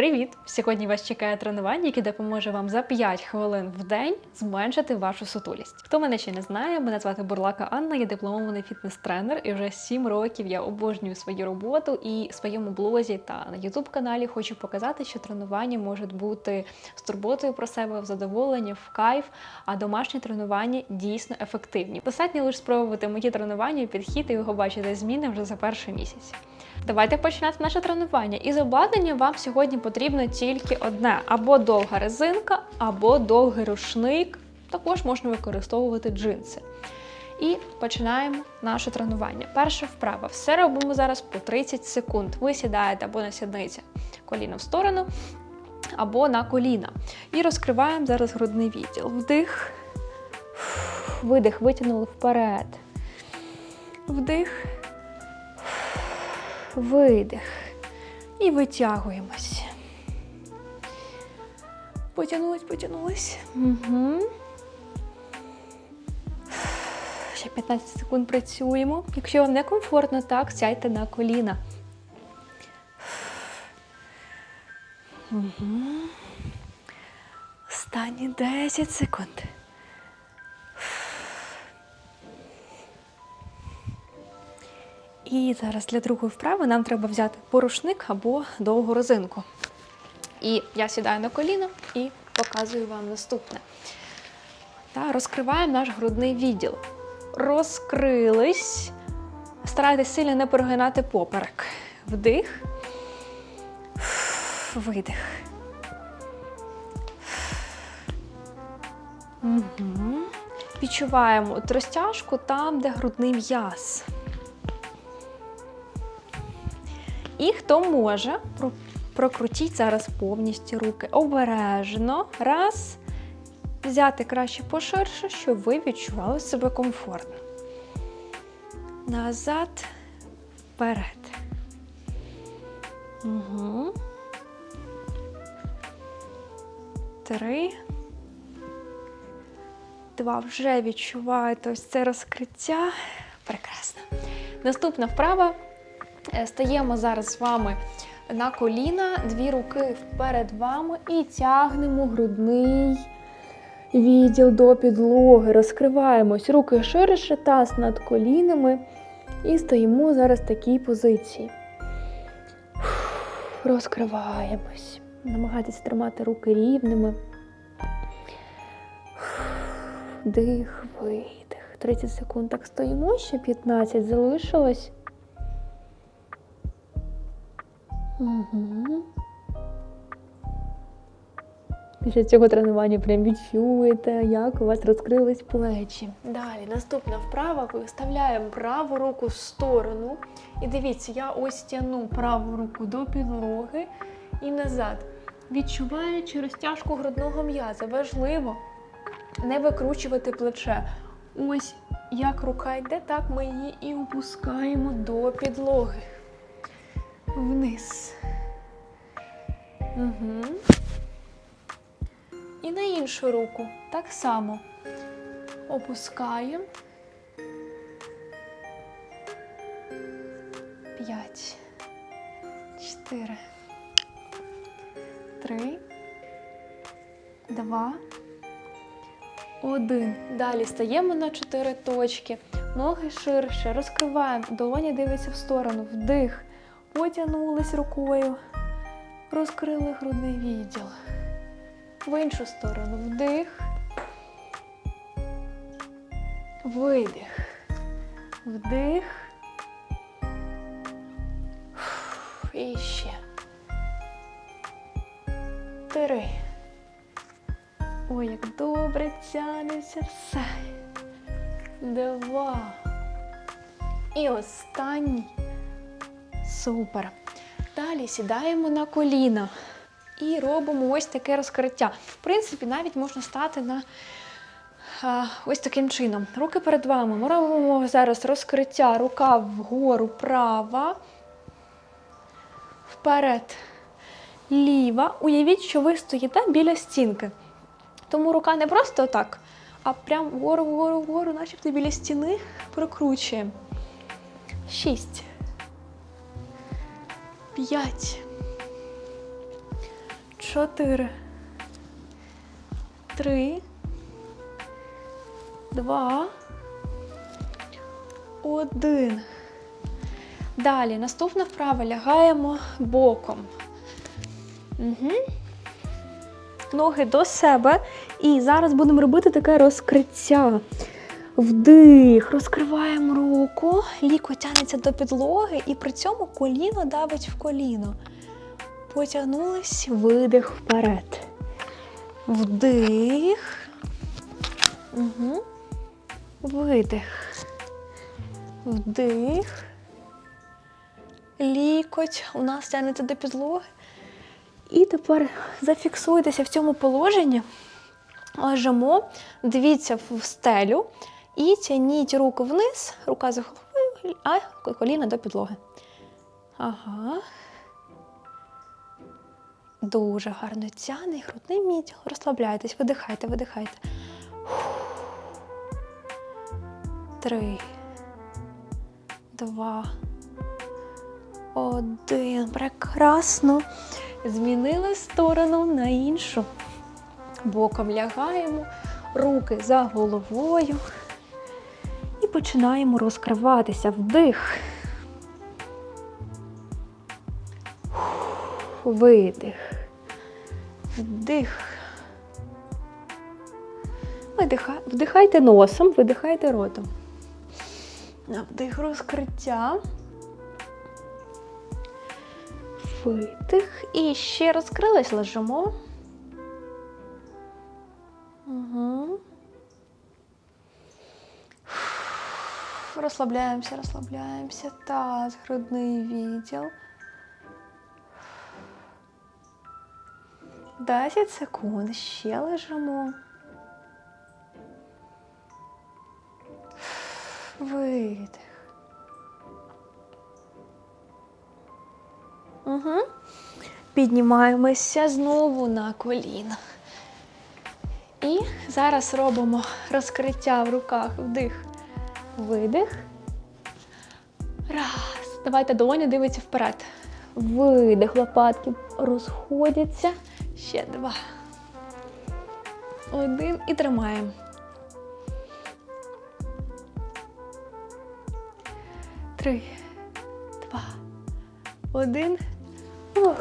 Привіт! Сьогодні вас чекає тренування, яке допоможе вам за 5 хвилин в день зменшити вашу сутулість. Хто мене ще не знає, мене звати Бурлака Анна, я дипломований фітнес-тренер, і вже 7 років я обожнюю свою роботу і в своєму блозі та на youtube каналі хочу показати, що тренування можуть бути з турботою про себе, в задоволенні, в кайф, а домашні тренування дійсно ефективні. Достатньо лише спробувати мої тренування, підхід і ви бачите зміни вже за перший місяць. Давайте починати наше тренування. Із обладнання вам сьогодні потрібно тільки одне: або довга резинка, або довгий рушник. Також можна використовувати джинси. І починаємо наше тренування. Перша вправа. Все робимо зараз по 30 секунд. Ви сідаєте або на сідниці коліно в сторону, або на коліна. І розкриваємо зараз грудний відділ. Вдих, видих, витягнули вперед. Вдих видих. І витягуємось. Потягнулись, потягнулись. Угу. Ще 15 секунд працюємо. Якщо вам не комфортно, так, сядьте на коліна. Угу. Останні 10 секунд. І зараз для другої вправи нам треба взяти порушник або довгу резинку. І я сідаю на коліно і показую вам наступне. Та, розкриваємо наш грудний відділ. Розкрились. Старайтесь сильно не прогинати поперек. Вдих, видих. Угу. Відчуваємо розтяжку там, де грудний м'яз. І хто може, прокрутіть зараз повністю руки. Обережно. Раз. Взяти краще поширше, щоб ви відчували себе комфортно. Назад, вперед. Угу. Три. Два. Вже відчуваєте ось це розкриття. Прекрасно. Наступна вправа. Е, Стаємо зараз з вами на коліна, дві руки вперед вами і тягнемо грудний відділ до підлоги. Розкриваємось, руки ширше, таз над колінами. І стоїмо зараз в такій позиції. Розкриваємось. Намагайтесь тримати руки рівними. Дих, видих. 30 секунд так стоїмо, ще 15 залишилось. Угу. Після цього тренування прям відчуєте, як у вас розкрились плечі. Далі, наступна вправа. Виставляємо праву руку в сторону. І дивіться, я ось тяну праву руку до підлоги і назад. Відчуваючи розтяжку грудного м'яза. Важливо не викручувати плече. Ось як рука йде, так ми її і опускаємо до підлоги вниз. Угу. І на іншу руку так само опускаємо. П'ять, чотири, три, два, один. Далі стаємо на чотири точки. Ноги ширше, розкриваємо, долоня дивиться в сторону, вдих. Потягнулись рукою, розкрили грудний відділ. В іншу сторону вдих, видих, вдих. І ще. Три. Ой, як добре тянеться все. Два. І останній. Супер. Далі сідаємо на коліна і робимо ось таке розкриття. В принципі, навіть можна стати на а, ось таким чином. Руки перед вами. Ми робимо зараз розкриття, рука вгору права, вперед, ліва. Уявіть, що ви стоїте біля стінки. Тому рука не просто так, а прям вгору, вгору, вгору, начебто біля стіни прокручуємо. Шість. П'ять. чотири, три, два, один. Далі, наступна вправа лягаємо боком. Угу. Ноги до себе. І зараз будемо робити таке розкриття. Вдих, розкриваємо руку, ліко тягнеться до підлоги, і при цьому коліно давить в коліно. Потягнулись, видих вперед. Вдих. Угу. Видих. Вдих. Лікоть у нас тягнеться до підлоги. І тепер зафіксуйтеся в цьому положенні. Лежимо, дивіться в стелю і тягніть руку вниз, рука за головою, а коліна до підлоги. Ага. Дуже гарно тягне і грудний мідь. Розслабляйтесь, видихайте, видихайте. Три. Два. Один. Прекрасно. Змінили сторону на іншу. Боком лягаємо, руки за головою. Починаємо розкриватися. Вдих. Видих. Вдих. Видиха... Вдихайте носом, видихайте ротом. Вдих розкриття. Видих. І ще розкрились, лежимо. Угу. Розслабляємося, розслабляємося. Таз, грудний відділ. 10 секунд. Ще лежимо. Видих. Угу. Піднімаємося знову на коліна. І зараз робимо розкриття в руках. Вдих, видих. Раз. Давайте долоня дивиться вперед. Видих, лопатки розходяться. Ще два. Один і тримаємо. Три, два, один. Ух.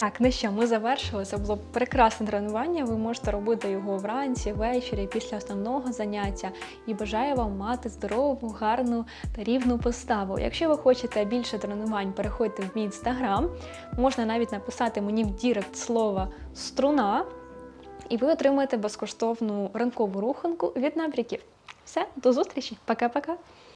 Так, ну що, ми завершили. Це було прекрасне тренування. Ви можете робити його вранці, ввечері, після основного заняття. І бажаю вам мати здорову, гарну та рівну поставу. Якщо ви хочете більше тренувань, переходьте в мій інстаграм. Можна навіть написати мені в Дірект слово струна, і ви отримаєте безкоштовну ранкову руханку від набряків. Все, до зустрічі, пока-пока.